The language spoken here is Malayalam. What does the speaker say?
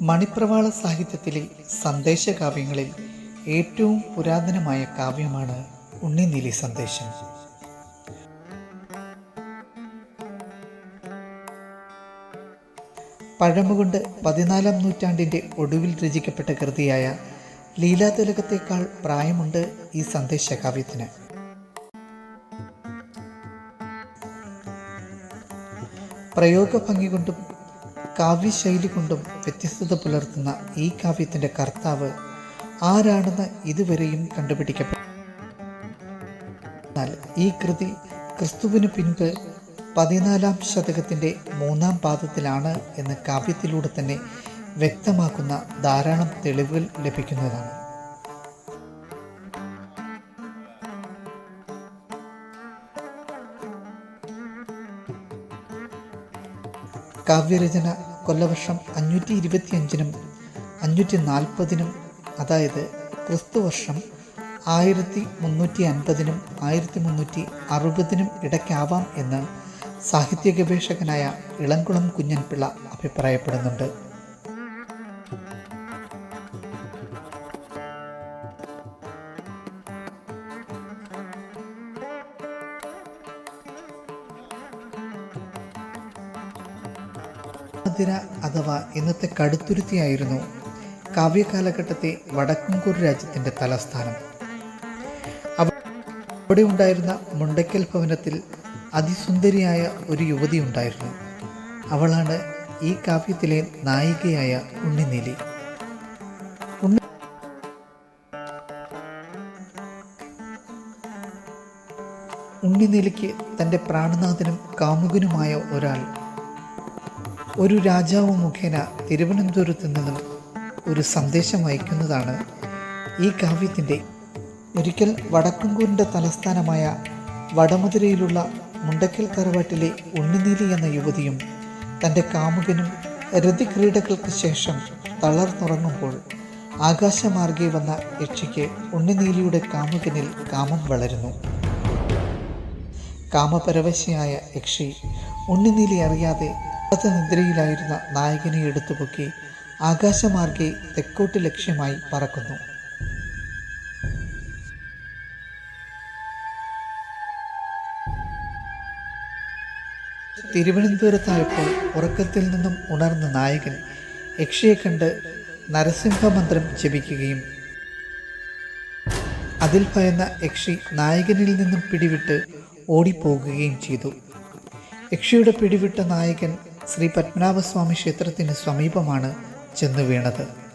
മണിപ്രവാള സാഹിത്യത്തിലെ സന്ദേശകാവ്യങ്ങളിൽ ഏറ്റവും പുരാതനമായ കാവ്യമാണ് ഉണ്ണിനീലി സന്ദേശം. പഴമുകൊണ്ട് പതിനാലാം നൂറ്റാണ്ടിന്റെ ഒടുവിൽ രചിക്കപ്പെട്ട കൃതിയായ ലീലാതിലകത്തേക്കാൾ പ്രായമുണ്ട് ഈ സന്ദേശകാവ്യത്തിന്. പ്രയോഗഭംഗി കൊണ്ടും കാവ്യശൈലി കൊണ്ടും വ്യത്യസ്തത പുലർത്തുന്ന ഈ കാവ്യത്തിന്റെ കർത്താവ് ആരാണെന്ന് ഇതുവരെയും കണ്ടുപിടിക്കപ്പെട്ടു എന്നാൽ ഈ കൃതി ക്രിസ്തുവിന് പിൻപ് പതിനാലാം ശതകത്തിന്റെ മൂന്നാം പാദത്തിലാണ് എന്ന് കാവ്യത്തിലൂടെ തന്നെ വ്യക്തമാക്കുന്ന ധാരാളം തെളിവുകൾ ലഭിക്കുന്നതാണ്. കാവ്യരചന കൊല്ലവർഷം അഞ്ഞൂറ്റി ഇരുപത്തിയഞ്ചിനും അഞ്ഞൂറ്റി നാൽപ്പതിനും അതായത് ക്രിസ്തുവർഷം ആയിരത്തി മുന്നൂറ്റി അൻപതിനും ആയിരത്തി മുന്നൂറ്റി അറുപതിനും ഇടയ്ക്കാവാം എന്ന് സാഹിത്യ ഗവേഷകനായ ഇളംകുളം കുഞ്ഞൻപിള്ള അഭിപ്രായപ്പെടുന്നുണ്ട്. മധുര അഥവാ ഇന്നത്തെ കടുത്തുരുത്തിയായിരുന്നു കാവ്യകാലഘട്ടത്തെ വടക്കുംകൂർ രാജ്യത്തിന്റെ തലസ്ഥാനം. അവിടെ ഉണ്ടായിരുന്ന മുണ്ടയ്ക്കൽ ഭവനത്തിൽ അതിസുന്ദരിയായ ഒരു യുവതി ഉണ്ടായിരുന്നു. അവളാണ് ഈ കാവ്യത്തിലെ നായികയായ ഉണ്ണിനീലി. ഉണ്ണി ഉണ്ണിനീലിക്ക് തന്റെ പ്രാണനാഥനും കാമുകനുമായ ഒരാൾ. ഒരു രാജാവ് മുഖേന തിരുവനന്തപുരത്ത് നിന്നും ഒരു സന്ദേശം അയക്കുന്നതാണ് ഈ കാവ്യത്തിന്റെ ഒരിക്കൽ വടക്കുംകൂറിന്റെ തലസ്ഥാനമായ വടമധുരയിലുള്ള മുണ്ടക്കൽ തറവാട്ടിലെ ഉണ്ണിനീലി എന്ന യുവതിയും തന്റെ കാമുകനും രതിക്രീഡകൾക്ക് ശേഷം തളർന്നുറങ്ങുമ്പോൾ ആകാശമാർഗെ വന്ന യക്ഷിക്ക് ഉണ്ണിനീലിയുടെ കാമുകനിൽ കാമം വളരുന്നു. കാമപരവശയായ യക്ഷി ഉണ്ണിനീലി അറിയാതെ നിദ്രയിലായിരുന്ന നായകനെ എടുത്തുപൊക്കി ആകാശമാർഗെ തെക്കോട്ട് ലക്ഷ്യമായി പറക്കുന്നു. തിരുവനന്തപുരത്തായപ്പോൾ ഉറക്കത്തിൽ നിന്നും ഉണർന്ന നായകൻ യക്ഷയെ കണ്ട് നരസിംഹമന്ത്രം ജപിക്കുകയും അതിൽ ഭയന്ന യക്ഷി നായകനിൽ നിന്നും പിടിവിട്ട് ഓടിപ്പോകുകയും ചെയ്തു. യക്ഷിയുടെ പിടിവിട്ട നായകൻ ശ്രീ പത്മനാഭസ്വാമി ക്ഷേത്രത്തിന് സമീപമാണ് ചെന്നു വീണത്.